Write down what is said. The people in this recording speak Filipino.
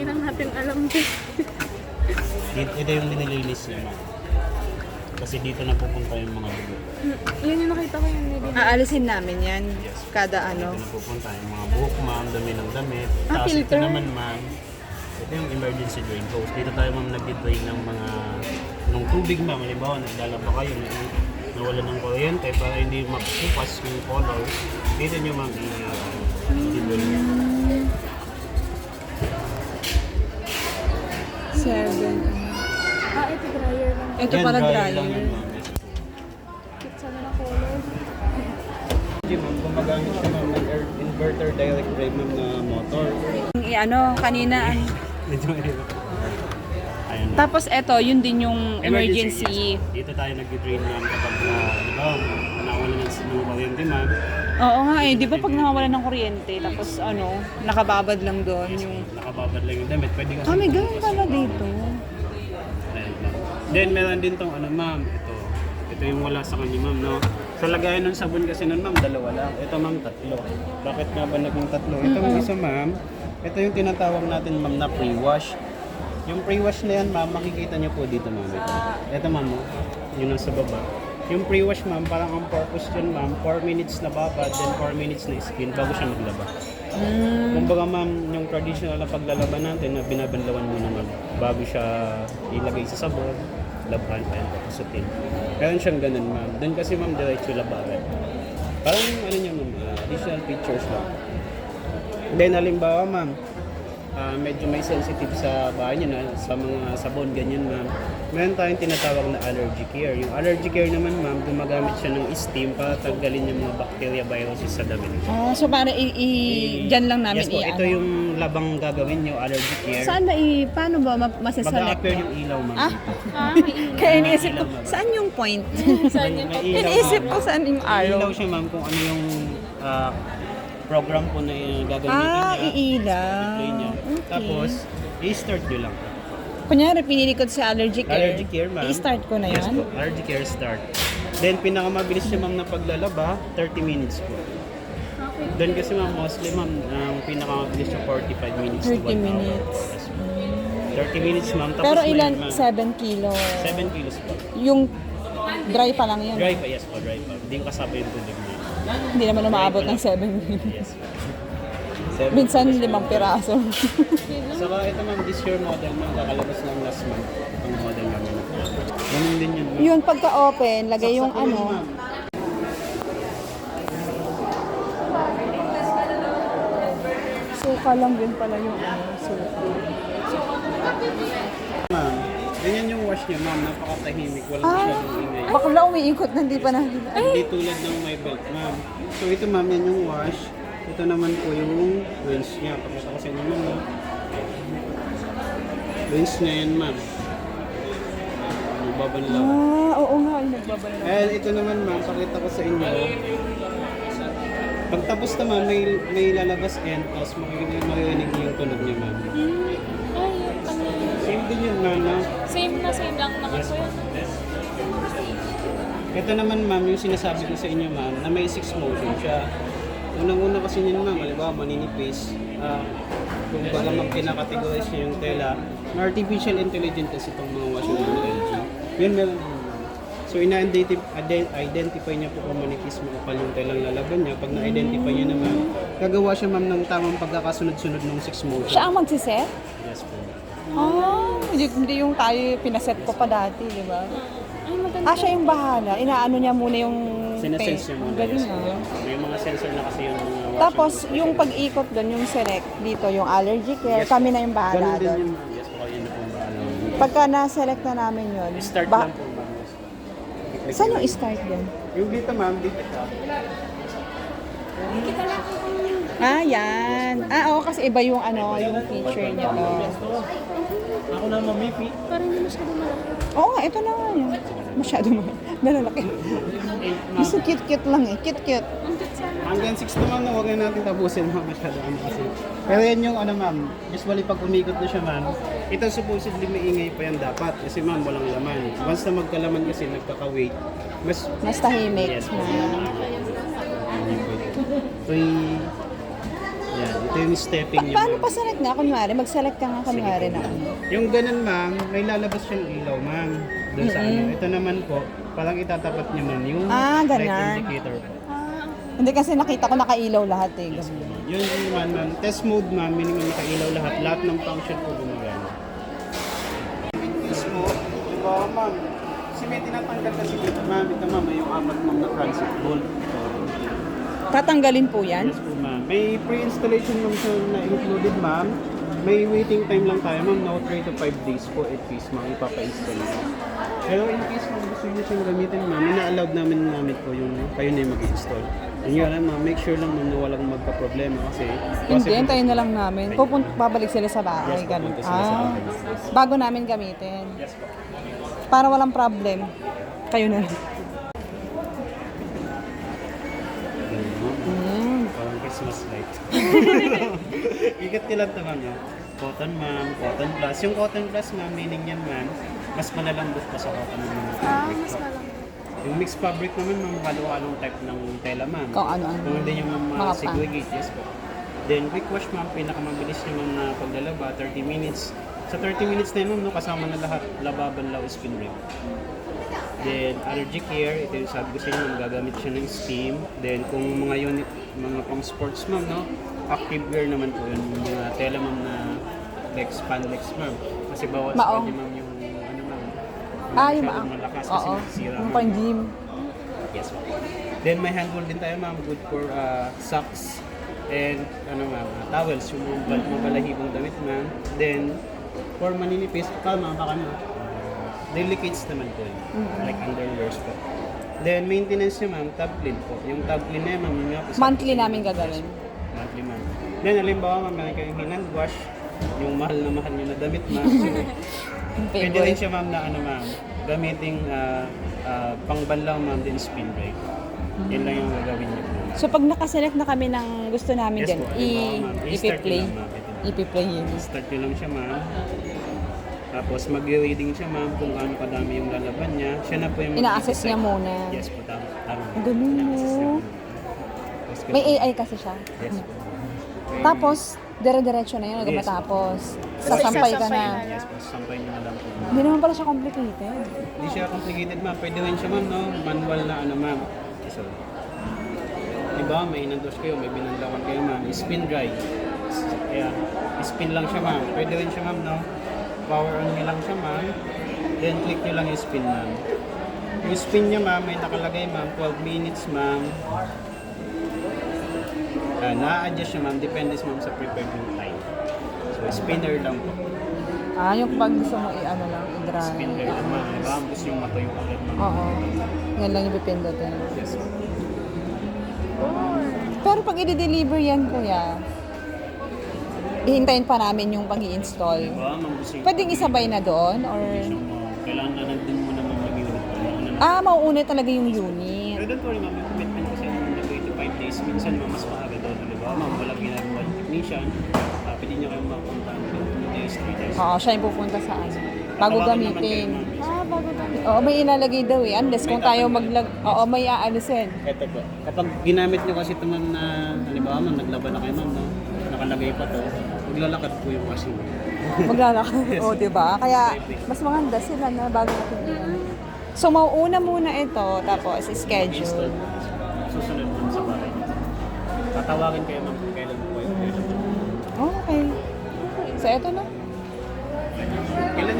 Hindi lang natin alam din. Dito, ito yung nililinis niya, ma'am. Kasi dito na pupunta yung mga dugo. Yun yung nakita ko yung nilin. Aalisin namin yan kada ano. Dito na pupunta yung mga buhok, ma'am, dumi ng damit. Ah, Tapos ito filter. naman, ma'am, ito yung emergency drain hose. Dito tayo, ma'am, nag-drain ng mga ng tubig, ma'am. Halimbawa, naglalaba kayo, na- nawala ng kuryente para hindi mapupas yung color. Dito nyo, ma'am, i- i-drain. Seven. Ito Yan, pala lang dryer. yan, ma'am. Cute sana na color. Hindi, ma'am, gumagamit siya, ma'am, ng air- inverter direct drive, ma'am, na motor. Yung i- ano, kanina. ang- Medyo mahirap. Ma'am. Tapos ito, yun din yung emergency. yes. Dito tayo nag-drain ma'am kapag na, di ba, nawala ng ng kuryente ma'am. Oo nga eh, di ba pag nawawala ng kuryente, tapos ano, nakababad lang doon yung... Nakababad lang yung damit. Pwede kasi. Ah, may ganun pala dito. Then meron din tong ano ma'am, ito. Ito yung wala sa kanya ma'am, no? Sa lagayan ng sabon kasi nun ma'am, dalawa lang. Ito ma'am, tatlo. Bakit nga ba naging tatlo? Itong isa ma'am, ito yung tinatawag natin ma'am na pre-wash. Yung pre-wash na yan ma'am, makikita niyo po dito ma'am. Ito, ito ma'am, oh. yung nasa baba. Yung pre-wash ma'am, parang ang purpose yun ma'am, 4 minutes na babad, then 4 minutes na skin bago siya maglaba. Mm. Kumbaga ma'am, yung traditional na paglalaban natin na binabanlawan muna ma'am bago siya ilagay sa sabon, labahan pa yan, pasutin. Meron siyang ganun ma'am. Doon kasi ma'am, diretso labahan. Parang ano niya ma'am, ah, additional features lang. Then halimbawa ma'am, ah, medyo may sensitive sa bahay niyo na sa mga sabon ganyan ma'am. Meron tayong tinatawag na allergy care. Yung allergy care naman ma'am, gumagamit siya ng steam para tanggalin yung mga bacteria viruses sa damit. Ah, so para i, i- dyan lang namin yes po, i- ito ano. yung labang gagawin nyo, allergy care. Saan ba i... Paano ba ma- masaselect? Mag-a-appear yung ilaw, ma'am. Ah, Ah, may ilaw. kaya iniisip ko, saan yung point? Saan yung May ilaw, iniisip ma'am. ko saan yung ilaw arrow. siya, ma'am, kung ano yung ah, program po na uh, gagamitin Ah, niya. iilaw. Play niya. Okay. Tapos, i-start nyo lang. Kunyari, pinili ko sa allergic care. Allergy care, ma'am. I-start ko na Yes yan? po, allergy care start. Then, pinakamabilis niya, ma'am, na paglalaba, 30 minutes po. Then kasi ma'am, mostly ma'am, ang pinakamabilis niya 45 minutes to 30 1 hour. minutes. Yes po. 30 minutes ma'am. Tapos Pero ilan? ma'am, 7 kilo. 7 kilos po. Yung dry pa lang yun. Dry pa, yes po, dry pa. Hindi yung kasama yung tubig niya. Hindi naman umaabot ng 7 kilo. Yes po. Seven Minsan limang piraso. Saka ito ma'am, this year model ma'am, kakalabas ng last month. Ang model namin. Ganun din yun ma'am. yun, pagka-open, lagay yung Saksakin ano. ma'am. Suka lang din pala yung ano. Suka. Ma'am, ganyan yung wash niya ma'am, napakatahimik, walang Ah. masyadong ingay. Bakla umiikot na hindi pa na. Hindi tulad ng may belt ma'am. So ito ma'am, yan yung wash. Ito naman po yung rinse niya. Pakita ko sa inyo ma'am. no? Rinse niya yan ma'am. Magbabanlaw. Ah, oo nga, ay nagbabala. Eh, ito naman ma'am, pakita ko sa inyo. Pagtapos naman, may, may lalabas end, tapos makikinig, maririnig niyo yung tunog niya ma'am. Ay, yun pala. Same din yun ma'am, no? Same na same lang naman po yun. Ito naman ma'am, yung sinasabi ko sa inyo ma'am, na may six motion siya. Unang-una kasi yun ma'am, halimbawa maninipis. Ah, kung baga mag pinakategorize niya yung tela, na artificial intelligence kasi itong mga washing ng LG. Yun meron din. So ina-identify identify niya po kung manipis makapal yung telang lalaban niya. Pag na-identify niya naman, gagawa siya ma'am ng tamang pagkakasunod-sunod ng six motion. Siya ang magsiset? Yes po. Ah, hindi, hindi yung tayo pinaset ko pa dati, di ba? Ah, siya yung bahala. Inaano niya muna yung... Sinesense niya muna. Galing yes po. ah. May mga sensor na kasi yung mga Tapos, yung pag-ikot doon, yung select dito, yung allergy care, kami na yung Ganun bahala din doon. yun ma'am. Yes po, yun na po ang bahala. Pagka na-select na namin yun, Start ba- lang po ma'am. saan yung start yan? Yung dito ma'am, dito siya. Ah, yan. Ah, oo, kasi iba yung ano, yung feature niya. Oh. Ako na mamipi. Parang hindi masyado malaki. Oo nga, ito na nga yan. Masyado mo. Nalalaki. Gusto cute-cute lang eh. Cute-cute. Ang cute sana. Hanggang 6 naman na huwag na natin tapusin ma'am masyado ano kasi. Pero yan yung ano ma'am, usually pag umikot na siya ma'am, ito supposedly maingay pa yan dapat kasi ma'am walang laman. Once na magkalaman kasi nagkaka-weight, mas Mas tahimik yes na. Tuy, yan, Ito yung stepping niya. Paano ma'am. pa select nga? Kunwari, mag-select ka nga kunwari na. Yung ganun ma'am, may lalabas siyang ilaw ma'am. Doon sa ano. Ito naman po, parang itatapat niyo ma'am yung Ah, light ganun. indicator po. Hindi kasi nakita ko nakailaw lahat eh. Ma'am. Yun yung naman ma'am. Test mode ma'am, minimum nakailaw lahat. Lahat ng function po gumagana. Yes po, diba ma'am? Kasi may tinatanggal kasi dito ma'am. Ito ma'am, may yung apat ma'am na transit bolt. Tatanggalin po yan? Yes po ma'am. May pre-installation ma'am siya na included ma'am. May waiting time lang tayo ma'am, no 3 to 5 days po at least ma'am ipapa-install mo. Pero in case ma'am gusto niyo siyang gamitin ma'am, ina-allowed namin namin po yung kayo na yung mag-install. Yun nga lang ma'am, make sure lang ma'am na walang magka-problema kasi Hindi, hintayin na lang namin. Pupunt, babalik sila sa bahay. Yes, Ganun. pupunta sila sa Ah, bahay. bago namin gamitin. Yes po. Para walang problem. Kayo na lang. Mm. Parang Christmas light. Ikat ko lang ma'am. no? Cotton ma'am, cotton plus. Yung cotton plus ma'am, meaning yan ma'am, mas malalambot pa sa cotton ma'am. ah, mas malang. Yung mixed fabric naman, ma'am, halo-halong type ng tela, ma'am. Kung ano-ano. Kung hindi nyo, ma'am, Mga segregate, yes po. Then, quick wash, ma'am, pinakamabilis ma'am, na paglalaba, 30 minutes. Sa 30 minutes na yun, no, kasama na lahat, laba, banlaw, spin ring. Then, allergy care, ito yung sabi ko sa inyo, gagamit siya ng steam. Then, kung mga unit, mga pang sports, ma'am, no, active wear naman po yun, yung mga tela, ma'am, na like spandex, ma'am. Kasi bawal sa kanya, ma'am, yung, ano, ma'am, Ah, yung maang. malakas kasi Oo. masisira, Yung pang gym. Yes, ma'am. Then may handle din tayo, ma'am. Good for uh, socks and ano ma'am, uh, towels, yung mga bal- mga balahibong damit, ma'am. Then, for maninipis, kalma, baka na. Delicates naman po yun. Like underwears po. Then, maintenance niya, ma'am, top clean po. Yung top clean na yun, ma'am, yun po. Monthly namin gagawin. Monthly, ma'am. Then, halimbawa, ma'am, meron kayong hand wash, yung mahal na mahal nyo na damit, ma'am. Yung Pwede rin siya ma'am na ano ma'am, gamiting uh, uh, pangbanlaw ma'am din spin brake. Yun lang yung gagawin niyo po. So pag nakaselect na kami ng gusto namin Yes dyan, po, i- halimbawa, ma'am. I-start ipi-play. nyo lang, ma'am. Ito. Ipi-play yun. Start nyo lang siya ma'am. Tapos mag-reading siya ma'am kung gaano kadami yung lalaban niya. Siya na po yung Ina-assess mag-decide. niya muna. Yes po, tama. tama. Ang Ina-assess niya muna. Tapos May ganun. AI kasi siya. Yes po. Tapos, dire-diretso na yun hanggang Yes. matapos. Tapos Sasampay ka na. Yes po, sampay nyo na lang po. ma'am. Hindi naman pala siya complicated. Hindi siya complicated ma'am. Pwede rin siya ma'am, no? Manual na ano ma'am. So, diba, may inandos kayo, may binandawan kayo ma'am. Spin dry. Kaya, spin lang siya ma'am. Pwede rin siya ma'am, no? Power on nyo lang siya ma'am. Then click nyo lang yung spin ma'am. Yung spin niya ma'am, may nakalagay ma'am, 12 minutes ma'am. Ah, na-adjust siya ma'am, depende ma'am sa prepared yung time. So, spinner lang po. Ah, yung pag gusto mo i-ano lang, i-dry. Spinner lang ma'am. Diba, gusto yung matuyo agad ma'am. Oo. Yan lang yung pipindutin. Yes ma'am. Pero pag i-deliver yan, kuya, ihintayin pa namin yung pag install Diba, yung Pwedeng isabay na doon or... Kailangan na nandun mo naman mag-unit. Ano Ah, mauuna talaga yung unit. Pero don't worry ma'am, yung commitment kasi yung nag 85 days, minsan ma'am, mas maaga doon. Di ba? Ma'am, walang ginagawa yung technician. Uh, pwede niyo kayong mapunta ng 2 days, 3 days. Oo, siya yung pupunta sa ano. Bago Tawagan naman kayo, gamitin. ma'am. Ah, bago gamit. Oo, may ilalagay daw eh. Unless kung tayo maglag... Oo, may aalisin. Ito po. Kapag ginamit niyo kasi ito ma'am na, halimbawa ma'am, naglaban na kayo ma'am, no? nakalagay pa to, maglalakad po yung washing. Maglalakad. Oo, di ba? Kaya mas maganda sila na bago natin. So, mauuna muna ito, tapos schedule. Susunod dun sa bahay. Tatawagin kayo ma'am kung kailan po kayo available. Okay. So, ito na. Kailan